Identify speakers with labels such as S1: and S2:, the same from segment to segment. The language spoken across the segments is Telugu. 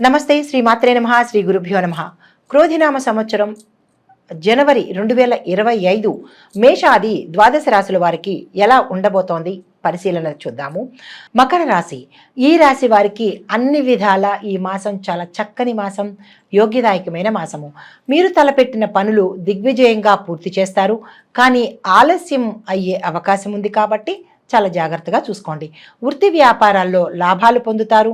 S1: నమస్తే శ్రీ మాత్రే నమ శ్రీ గురుభ్యో నమ. క్రోధినామ సంవత్సరం జనవరి రెండు వేల ఇరవై ఐదు మేషాది ద్వాదశ రాశుల వారికి ఎలా ఉండబోతోంది? పరిశీలన చూద్దాము. మకర రాశి. ఈ రాశి వారికి అన్ని విధాల ఈ మాసం చాలా చక్కని మాసం యోగ్యదాయకమైన మాసము. మీరు తలపెట్టిన పనులు దిగ్విజయంగా పూర్తి చేస్తారు. కానీ ఆలస్యం అయ్యే అవకాశం ఉంది కాబట్టి చాలా జాగ్రత్తగా చూసుకోండి. వృత్తి వ్యాపారాల్లో లాభాలు పొందుతారు.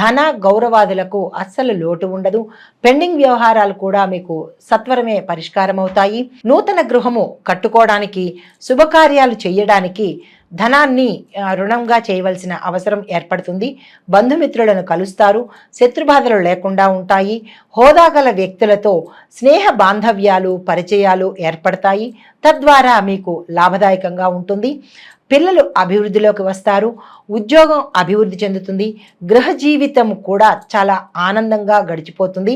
S1: ధన గౌరవాదులకు అస్సలు లోటు ఉండదు. పెండింగ్ వ్యవహారాలు కూడా మీకు సత్వరమే పరిష్కారం అవుతాయి. నూతన గృహము కట్టుకోవడానికి శుభకార్యాలు చేయడానికి ధనాన్ని రుణంగా చేయవలసిన అవసరం ఏర్పడుతుంది. బంధుమిత్రులను కలుస్తారు. శత్రుబాధలు లేకుండా ఉంటాయి. హోదా గల వ్యక్తులతో స్నేహ బాంధవ్యాలు పరిచయాలు ఏర్పడతాయి. తద్వారా మీకు లాభదాయకంగా ఉంటుంది. పిల్లలు అభివృద్ధిలోకి వస్తారు ఉద్యోగం అభివృద్ధి చెందుతుంది గృహ జీవితం కూడా చాలా ఆనందంగా గడిచిపోతుంది.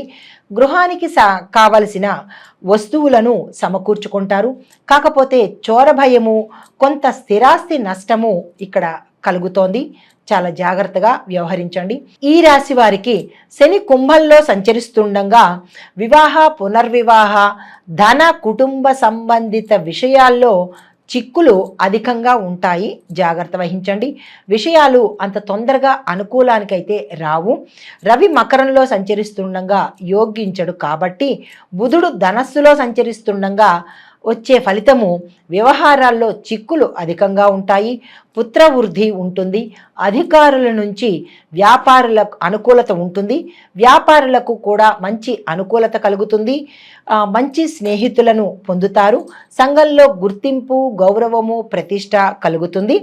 S1: గృహానికి సా కావలసిన వస్తువులను సమకూర్చుకుంటారు. కాకపోతే చోర భయము కొంత స్థిరాస్తి నష్టము ఇక్కడ కలుగుతోంది. చాలా జాగ్రత్తగా వ్యవహరించండి. ఈ రాశి వారికి శని కుంభంలో సంచరిస్తుండగా వివాహ పునర్వివాహ ధన కుటుంబ సంబంధిత విషయాల్లో చిక్కులు అధికంగా ఉంటాయి. జాగ్రత్త వహించండి. విషయాలు అంత తొందరగా అనుకూలానికైతే రావు. రవి మకరంలో సంచరిస్తుండగా యోగించడు కాబట్టి బుధుడు ధనస్సులో సంచరిస్తుండగా వచ్చే ఫలితము వ్యవహారాల్లో చిక్కులు అధికంగా ఉంటాయి పుత్రవృద్ధి ఉంటుంది అధికారుల నుంచి వ్యాపారులకు అనుకూలత ఉంటుంది వ్యాపారులకు కూడా మంచి అనుకూలత కలుగుతుంది. మంచి స్నేహితులను పొందుతారు సంఘంలో గుర్తింపు గౌరవము ప్రతిష్ట కలుగుతుంది.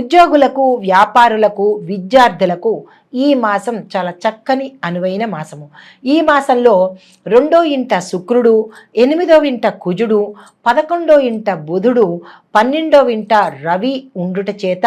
S1: ఉద్యోగులకు వ్యాపారులకు విద్యార్థులకు ఈ మాసం చాలా చక్కని అనువైన మాసము. ఈ మాసంలో రెండో ఇంట శుక్రుడు ఎనిమిదో ఇంట కుజుడు పదకొండో ఇంట బుధుడు పన్నెండో ఇంట రవి ఉండుట చేత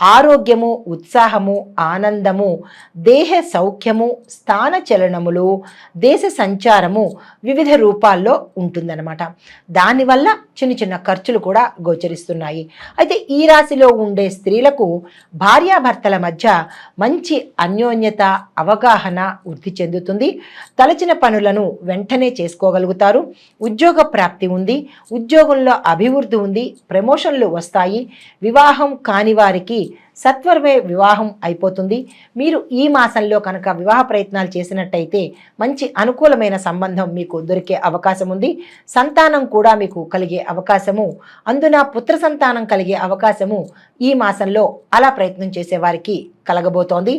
S1: ఆరోగ్యము ఉత్సాహము ఆనందము దేహ సౌఖ్యము స్థాన చలనములు దేశ సంచారము వివిధ రూపాల్లో ఉంటుందన్నమాట. దానివల్ల చిన్న చిన్న ఖర్చులు కూడా గోచరిస్తున్నాయి. అయితే ఈ రాశిలో ఉండే స్త్రీలకు భార్యాభర్తల మధ్య మంచి అన్యోన్యత అవగాహన వృద్ధి చెందుతుంది. తలచిన పనులను వెంటనే చేసుకోగలుగుతారు. ఉద్యోగ ప్రాప్తి ఉంది. ఉద్యోగంలో అభివృద్ధి ఉంది. ప్రమోషన్లు వస్తాయి. వివాహం కాని వారికి సత్వరమే వివాహం అయిపోతుంది. మీరు ఈ మాసంలో కనుక వివాహ ప్రయత్నాలు చేసినట్టయితే మంచి అనుకూలమైన సంబంధం మీకు దొరికే అవకాశం ఉంది. సంతానం కూడా మీకు కలిగే అవకాశము. అందున పుత్ర సంతానం కలిగే అవకాశము ఈ మాసంలో అలా ప్రయత్నం చేసేవారికి కలగబోతోంది.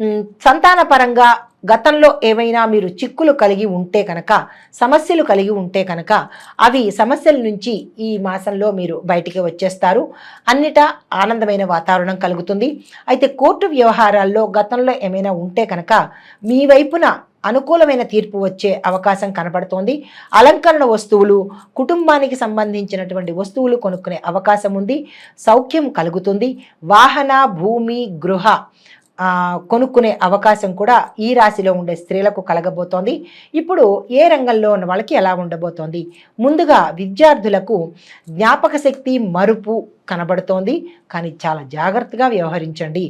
S1: సంతానపరంగా సంతాన పరంగా గతంలో ఏమైనా మీరు చిక్కులు కలిగి ఉంటే కనుక సమస్యలు కలిగి ఉంటే కనుక అవి సమస్యల నుంచి ఈ మాసంలో మీరు బయటికి వచ్చేస్తారు. అన్నిటా ఆనందమైన వాతావరణం కలుగుతుంది. అయితే కోర్టు వ్యవహారాల్లో గతంలో ఏమైనా ఉంటే కనుక మీ వైపున అనుకూలమైన తీర్పు వచ్చే అవకాశం కనబడుతోంది. అలంకరణ వస్తువులు కుటుంబానికి సంబంధించినటువంటి వస్తువులు కొనుక్కునే అవకాశం ఉంది. సౌఖ్యం కలుగుతుంది. వాహన భూమి గృహ కొనుక్కునే అవకాశం కూడా ఈ రాశిలో ఉండే స్త్రీలకు కలగబోతోంది. ఇప్పుడు ఏ రంగంలో ఉన్న వాళ్ళకి ఎలా ఉండబోతోంది? ముందుగా విద్యార్థులకు జ్ఞాపక శక్తి మరుపు కనబడుతోంది. కానీ చాలా జాగ్రత్తగా వ్యవహరించండి.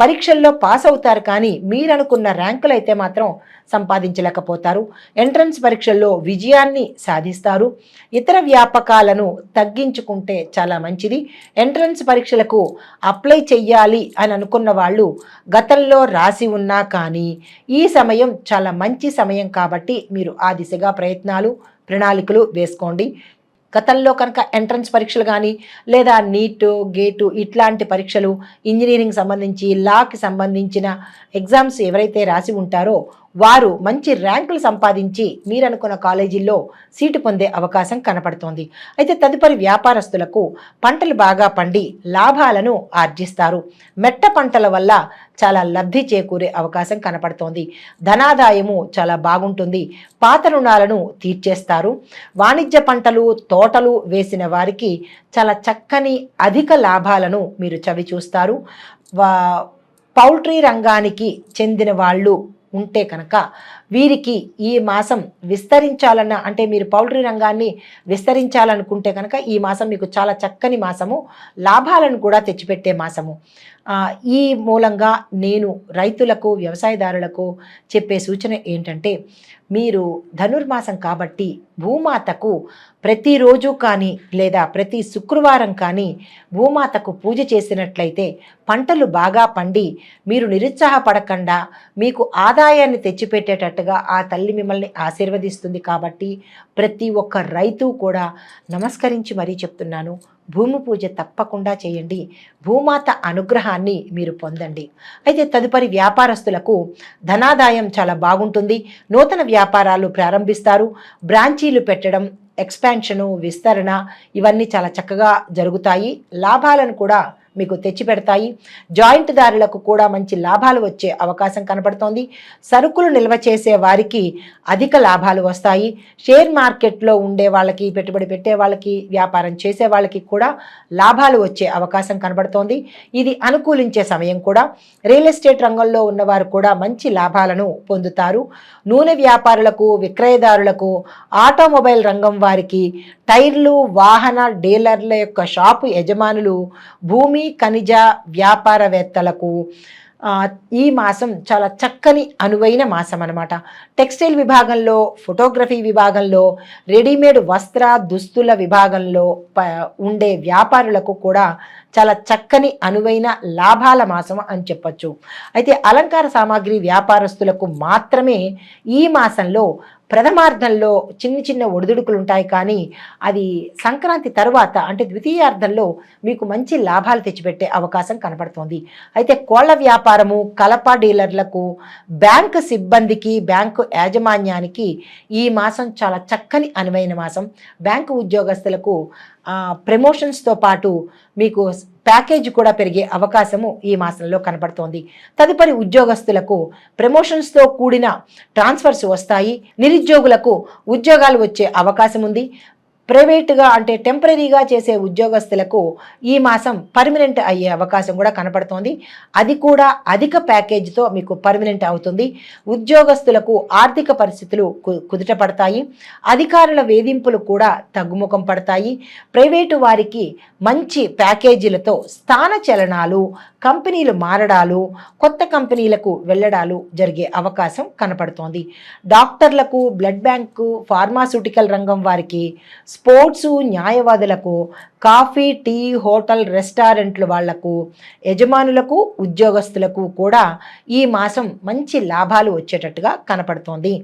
S1: పరీక్షల్లో పాస్ అవుతారు కానీ మీరు అనుకున్న ర్యాంకులు అయితే మాత్రం సంపాదించలేకపోతారు. ఎంట్రన్స్ పరీక్షల్లో విజయాన్ని సాధిస్తారు. ఇతర వ్యాపకాలను తగ్గించుకుంటే చాలా మంచిది. ఎంట్రన్స్ పరీక్షలకు అప్లై చెయ్యాలి అని అనుకున్న వాళ్ళు గతంలో రాసి ఉన్నా కానీ ఈ సమయం చాలా మంచి సమయం కాబట్టి మీరు ఆ దిశగా ప్రయత్నాలు ప్రణాళికలు వేసుకోండి. గతంలో కనుక ఎంట్రన్స్ పరీక్షలు కానీ లేదా నీటు గేటు ఇట్లాంటి పరీక్షలు ఇంజనీరింగ్ సంబంధించి లాకి సంబంధించిన ఎగ్జామ్స్ ఎవరైతే రాసి ఉంటారో వారు మంచి ర్యాంకులు సంపాదించి మీరనుకున్న కాలేజీల్లో సీటు పొందే అవకాశం కనపడుతోంది. అయితే తదుపరి వ్యాపారస్తులకు పంటలు బాగా పండి లాభాలను ఆర్జిస్తారు. మెట్ట పంటల వల్ల చాలా లబ్ధి చేకూరే అవకాశం కనపడుతోంది. ధనాదాయము చాలా బాగుంటుంది. పాత రుణాలను తీర్చేస్తారు. వాణిజ్య పంటలు తోటలు వేసిన వారికి చాలా చక్కని అధిక లాభాలను మీరు చవి చూస్తారు వా పౌల్ట్రీ రంగానికి చెందిన వాళ్ళు ఉంటే కనుక వీరికి ఈ మాసం విస్తరించాలన్న అంటే మీరు పౌల్ట్రీ రంగాన్ని విస్తరించాలనుకుంటే కనుక ఈ మాసం మీకు చాలా చక్కని మాసము లాభాలను కూడా తెచ్చిపెట్టే మాసము. ఈ మూలంగా నేను రైతులకు వ్యవసాయదారులకు చెప్పే సూచన ఏంటంటే మీరు ధనుర్మాసం కాబట్టి భూమాతకు ప్రతిరోజు కానీ లేదా ప్రతి శుక్రవారం కానీ భూమాతకు పూజ చేసినట్లయితే పంటలు బాగా పండి మీరు నిరుత్సాహపడకుండా మీకు ఆదాయాన్ని తెచ్చిపెట్టేటట్టుగా ఆ తల్లి మిమ్మల్ని ఆశీర్వదిస్తుంది కాబట్టి ప్రతి ఒక్క రైతు కూడా నమస్కరించి మరీ చెప్తున్నాను. భూమి పూజ తప్పకుండా చేయండి. భూమాత అనుగ్రహాన్ని మీరు పొందండి. అయితే తదుపరి వ్యాపారస్తులకు ధనాదాయం చాలా బాగుంటుంది. నూతన వ్యాపారాలు ప్రారంభిస్తారు. బ్రాంచీలు పెట్టడం ఎక్స్పాన్షను విస్తరణ ఇవన్నీ చాలా చక్కగా జరుగుతాయి. లాభాలను కూడా మీకు తెచ్చిపెడతాయి. జాయింట్ దారులకు కూడా మంచి లాభాలు వచ్చే అవకాశం కనపడుతోంది. సరుకులు నిల్వ చేసే వారికి అధిక లాభాలు వస్తాయి. షేర్ మార్కెట్లో ఉండే వాళ్ళకి పెట్టుబడి పెట్టే వాళ్ళకి వ్యాపారం చేసే వాళ్ళకి కూడా లాభాలు వచ్చే అవకాశం కనబడుతోంది ఇది అనుకూలించే సమయం కూడా. రియల్ ఎస్టేట్ రంగంలో ఉన్నవారు కూడా మంచి లాభాలను పొందుతారు. నూనె వ్యాపారులకు విక్రయదారులకు ఆటోమొబైల్ రంగం వారికి టైర్లు వాహన డీలర్ల యొక్క షాపు యజమానులు భూమి ఖనిజ వ్యాపారవేత్తలకు ఈ మాసం చాలా చక్కని అనువైన మాసం అనమాట టెక్స్టైల్ విభాగంలో ఫోటోగ్రఫీ విభాగంలో రెడీమేడ్ వస్త్ర దుస్తుల విభాగంలో ప- ఉండే వ్యాపారులకు కూడా చాలా చక్కని అనువైన లాభాల మాసం అని చెప్పచ్చు. అయితే అలంకార సామాగ్రి వ్యాపారస్తులకు మాత్రమే ఈ మాసంలో ప్రథమార్థంలో చిన్న చిన్న ఒడిదుడుకులు ఉంటాయి కానీ అది సంక్రాంతి తర్వాత అంటే ద్వితీయార్థంలో మీకు మంచి లాభాలు తెచ్చిపెట్టే అవకాశం కనపడుతోంది. అయితే కోళ్ళ వ్యాపారము కలప డీలర్లకు బ్యాంకు సిబ్బందికి బ్యాంకు యాజమాన్యానికి ఈ మాసం చాలా చక్కని అనువైన మాసం. బ్యాంకు ఉద్యోగస్తులకు ప్రమోషన్స్తో పాటు మీకు ప్యాకేజ్ కూడా పెరిగే అవకాశము ఈ మాసంలో కనపడుతోంది తదుపరి ఉద్యోగస్తులకు ప్రమోషన్స్తో కూడిన ట్రాన్స్ఫర్స్ వస్తాయి. నిరుద్యోగులకు ఉద్యోగాలు వచ్చే అవకాశం ఉంది ప్రైవేటుగా అంటే టెంపరీగా చేసే ఉద్యోగస్తులకు ఈ మాసం పర్మనెంట్ అయ్యే అవకాశం కూడా కనపడుతోంది. అది కూడా అధిక ప్యాకేజీతో మీకు పర్మనెంట్ అవుతుంది. ఉద్యోగస్తులకు ఆర్థిక పరిస్థితులు కు- కుదుట పడతాయి. అధికారుల వేధింపులు కూడా తగ్గుముఖం పడతాయి. ప్రైవేటు వారికి మంచి ప్యాకేజీలతో స్థాన చలనాలు కంపెనీలు మారడాలు కొత్త కంపెనీలకు వెళ్ళడాలు జరిగే అవకాశం కనపడుతోంది. డాక్టర్లకు బ్లడ్ బ్యాంకు ఫార్మాస్యూటికల్ రంగం వారికి స్పోర్ట్స్ న్యాయవాదులకు కాఫీ టీ హోటల్ రెస్టారెంట్లు వాళ్ళకు యజమానులకు ఉద్యోగస్తులకు కూడా ఈ మాసం మంచి లాభాలు వచ్చేటట్టుగా కనపడుతోంది.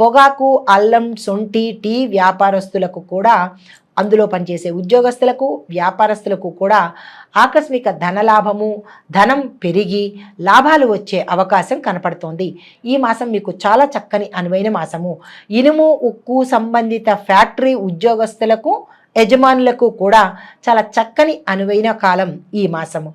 S1: పొగాకు అల్లం సొంటి టీ వ్యాపారస్తులకు కూడా అందులో పనిచేసే ఉద్యోగస్తులకు వ్యాపారస్తులకు కూడా ఆకస్మిక ధనలాభము ధనం పెరిగి లాభాలు వచ్చే అవకాశం కనపడుతోంది. ఈ మాసం మీకు చాలా చక్కని అనువైన మాసము. ఇనుము ఉక్కు సంబంధిత ఫ్యాక్టరీ ఉద్యోగస్తులకు యజమానులకు కూడా చాలా చక్కని అనువైన కాలం ఈ మాసము.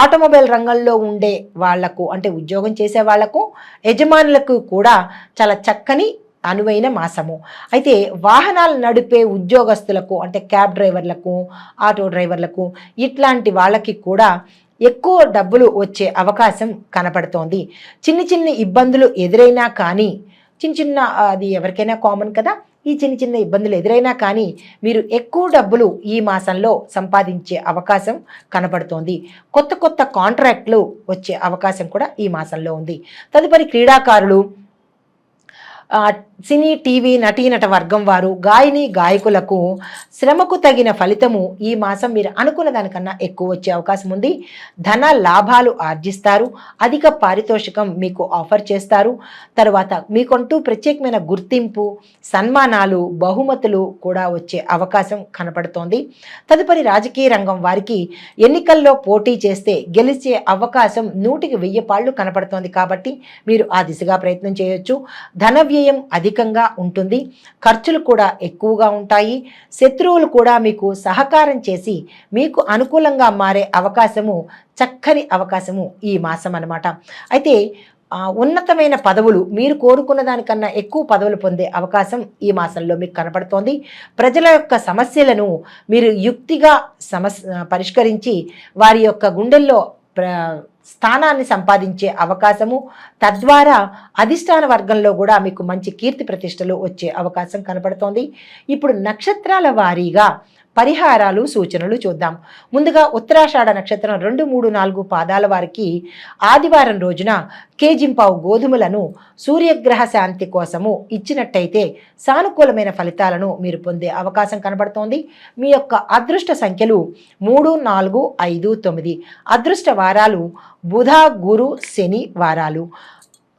S1: ఆటోమొబైల్ రంగంలో ఉండే వాళ్ళకు అంటే ఉద్యోగం చేసే వాళ్ళకు యజమానులకు కూడా చాలా చక్కని అనువైన మాసము. అయితే వాహనాలు నడిపే ఉద్యోగస్తులకు అంటే క్యాబ్ డ్రైవర్లకు ఆటో డ్రైవర్లకు ఇట్లాంటి వాళ్ళకి కూడా ఎక్కువ డబ్బులు వచ్చే అవకాశం కనపడుతోంది. చిన్న చిన్న ఇబ్బందులు ఎదురైనా కానీ చిన్న చిన్న అది ఎవరికైనా కామన్ కదా ఈ చిన్న చిన్న ఇబ్బందులు ఎదురైనా కానీ మీరు ఎక్కువ డబ్బులు ఈ మాసంలో సంపాదించే అవకాశం కనపడుతోంది. కొత్త కొత్త కాంట్రాక్ట్లు వచ్చే అవకాశం కూడా ఈ మాసంలో ఉంది. తదుపరి క్రీడాకారులు సినీ టీవీ నటీనట వర్గం వారు గాయని గాయకులకు శ్రమకు తగిన ఫలితము ఈ మాసం మీరు అనుకున్న దానికన్నా ఎక్కువ వచ్చే అవకాశం ఉంది. ధన లాభాలు ఆర్జిస్తారు. అధిక పారితోషికం మీకు ఆఫర్ చేస్తారు. తర్వాత మీకంటూ ప్రత్యేకమైన గుర్తింపు సన్మానాలు బహుమతులు కూడా వచ్చే అవకాశం కనపడుతోంది. తదుపరి రాజకీయ రంగం వారికి ఎన్నికల్లో పోటీ చేస్తే గెలిచే అవకాశం నూటికి వెయ్యి పాళ్ళు కనపడుతోంది కాబట్టి మీరు ఆ దిశగా ప్రయత్నం చేయొచ్చు. ధన వ్యయం అధికంగా ఉంటుంది. ఖర్చులు కూడా ఎక్కువగా ఉంటాయి. శత్రువులు కూడా మీకు సహకారం చేసి మీకు అనుకూలంగా మారే అవకాశము చక్కని అవకాశము ఈ మాసం అన్నమాట. అయితే ఉన్నతమైన పదవులు మీరు కోరుకున్న దానికన్నా ఎక్కువ పదవులు పొందే అవకాశం ఈ మాసంలో మీకు కనపడుతోంది. ప్రజల యొక్క సమస్యలను మీరు యుక్తిగా సమస్య పరిష్కరించి వారి యొక్క గుండెల్లో ప్ర స్థానాన్ని సంపాదించే అవకాశము తద్వారా అధిష్టాన వర్గంలో కూడా మీకు మంచి కీర్తి ప్రతిష్టలు వచ్చే అవకాశం కనపడుతోంది. ఇప్పుడు నక్షత్రాల వారీగా పరిహారాలు సూచనలు చూద్దాం. ముందుగా ఉత్తరాషాఢ నక్షత్రం రెండు మూడు నాలుగు పాదాల వారికి ఆదివారం రోజున కేజింపావు గోధుమలను సూర్యగ్రహ శాంతి కోసము ఇచ్చినట్టయితే సానుకూలమైన ఫలితాలను మీరు పొందే అవకాశం కనబడుతోంది. మీ యొక్క అదృష్ట సంఖ్యలు మూడు నాలుగు ఐదు తొమ్మిది. అదృష్ట వారాలు బుధ గురు శని వారాలు.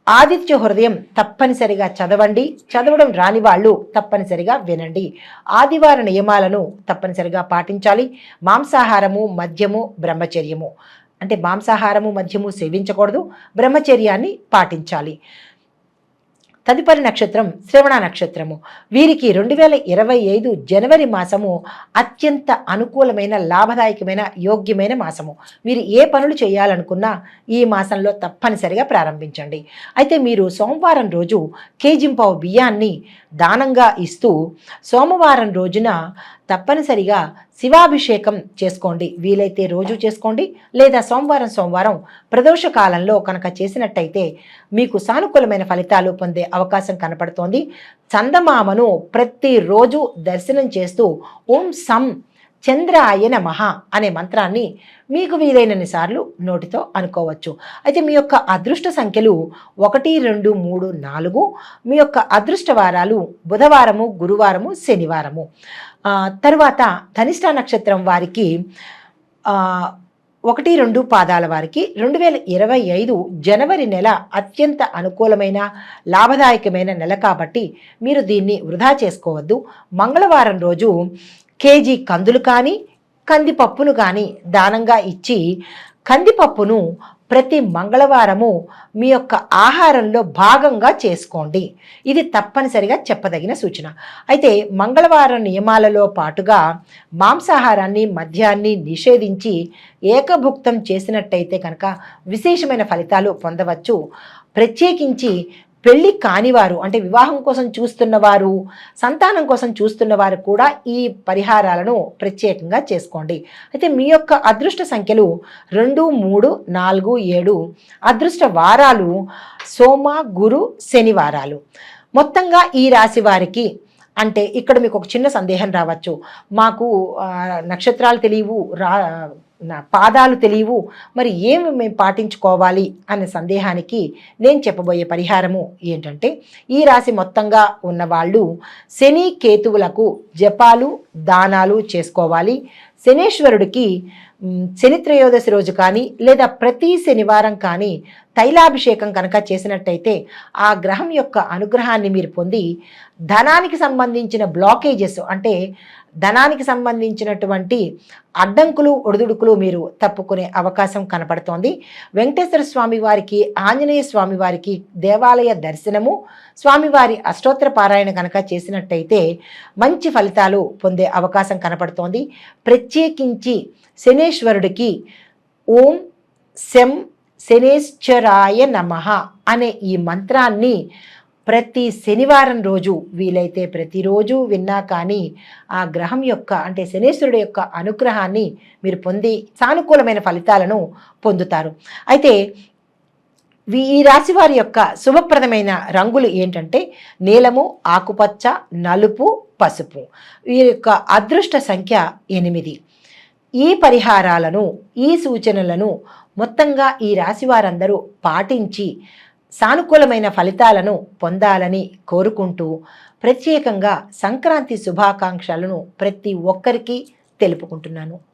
S1: ఆదిత్య హృదయం తప్పనిసరిగా చదవండి. చదవడం రాని వాళ్ళు తప్పనిసరిగా వినండి. ఆదివార నియమాలను తప్పనిసరిగా పాటించాలి. మాంసాహారము మద్యము బ్రహ్మచర్యము. అంటే మాంసాహారము మద్యము సేవించకూడదు. బ్రహ్మచర్యాన్ని పాటించాలి. తదుపరి నక్షత్రం శ్రవణ నక్షత్రము. వీరికి రెండు వేల ఇరవై ఐదు జనవరి మాసము అత్యంత అనుకూలమైన లాభదాయకమైన యోగ్యమైన మాసము. మీరు ఏ పనులు చేయాలనుకున్నా ఈ మాసంలో తప్పనిసరిగా ప్రారంభించండి. అయితే మీరు సోమవారం రోజు కేజింపావు బియ్యాన్ని దానంగా ఇస్తూ సోమవారం రోజున తప్పనిసరిగా శివాభిషేకం చేసుకోండి. వీలైతే రోజు చేసుకోండి. లేదా సోమవారం సోమవారం ప్రదోష కాలంలో కనుక చేసినట్టయితే మీకు సానుకూలమైన ఫలితాలు పొందే అవకాశం కనపడుతోంది. చందమామను ప్రతిరోజు దర్శనం చేస్తూ ఓం సం చంద్రాయ నమః అనే మంత్రాన్ని మీకు వీలైనన్ని సార్లు నోటితో అనుకోవచ్చు. అయితే మీ యొక్క అదృష్ట సంఖ్యలు ఒకటి రెండు మూడు నాలుగు మీ యొక్క అదృష్ట వారాలు బుధవారము గురువారము శనివారము. తరువాత ధనిష్ట నక్షత్రం వారికి ఒకటి రెండు పాదాల వారికి రెండు వేల ఇరవై ఐదు జనవరి నెల అత్యంత అనుకూలమైన లాభదాయకమైన నెల కాబట్టి మీరు దీన్ని వృధా చేసుకోవద్దు. మంగళవారం రోజు కేజీ కందులు కానీ కందిపప్పును కానీ దానంగా ఇచ్చి కందిపప్పును ప్రతి మంగళవారము మీ యొక్క ఆహారంలో భాగంగా చేసుకోండి. ఇది తప్పనిసరిగా చెప్పదగిన సూచన. అయితే మంగళవారం నియమాలలో పాటుగా మాంసాహారాన్ని మద్యాన్ని నిషేధించి ఏకభుక్తం చేసినట్టయితే కనుక విశేషమైన ఫలితాలు పొందవచ్చు. ప్రత్యేకించి పెళ్ళి కానివారు అంటే వివాహం కోసం చూస్తున్నవారు సంతానం కోసం చూస్తున్నవారు కూడా ఈ పరిహారాలను ప్రత్యేకంగా చేసుకోండి. అయితే మీ యొక్క అదృష్ట సంఖ్యలు రెండు మూడు నాలుగు ఏడు. అదృష్ట వారాలు సోమ గురు శనివారాలు మొత్తంగా ఈ రాశి వారికి అంటే ఇక్కడ మీకు ఒక చిన్న సందేహం రావచ్చు. మాకు నక్షత్రాలు తెలియవు రా నా పాదాలు తెలియవు. మరి ఏమి మేము పాటించుకోవాలి అనే సందేహానికి నేను చెప్పబోయే పరిహారము ఏంటంటే ఈ రాశి మొత్తంగా ఉన్నవాళ్ళు శని కేతువులకు జపాలు దానాలు చేసుకోవాలి. శనేశ్వరుడికి శని త్రయోదశి రోజు కానీ లేదా ప్రతి శనివారం కానీ తైలాభిషేకం కనుక చేసినట్టయితే ఆ గ్రహం యొక్క అనుగ్రహాన్ని మీరు పొంది ధనానికి సంబంధించిన బ్లాకేజెస్ అంటే ధనానికి సంబంధించినటువంటి అడ్డంకులు ఒడిదుడుకులు మీరు తప్పుకునే అవకాశం కనపడుతోంది. వెంకటేశ్వర స్వామి వారికి ఆంజనేయ స్వామి వారికి దేవాలయ దర్శనము స్వామివారి అష్టోత్తర పారాయణ కనుక చేసినట్టయితే మంచి ఫలితాలు పొందే అవకాశం కనపడుతోంది. ప్రత్యేకించి శనేశ్వరుడికి ఓం శం శనేశ్వరాయ నమః అనే ఈ మంత్రాన్ని ప్రతి శనివారం రోజు వీలైతే ప్రతిరోజు విన్నా కానీ ఆ గ్రహం యొక్క అంటే శనేశ్వరుడు యొక్క అనుగ్రహాన్ని మీరు పొంది సానుకూలమైన ఫలితాలను పొందుతారు. అయితే ఈ రాశి వారి యొక్క శుభప్రదమైన రంగులు ఏంటంటే నీలము ఆకుపచ్చ నలుపు పసుపు. వీరి యొక్క అదృష్ట సంఖ్య ఎనిమిది. ఈ పరిహారాలను ఈ సూచనలను మొత్తంగా ఈ రాశి వారందరూ పాటించి సానుకూలమైన ఫలితాలను పొందాలని కోరుకుంటూ ప్రత్యేకంగా సంక్రాంతి శుభాకాంక్షలను ప్రతి ఒక్కరికి తెలుపుకుంటున్నాను.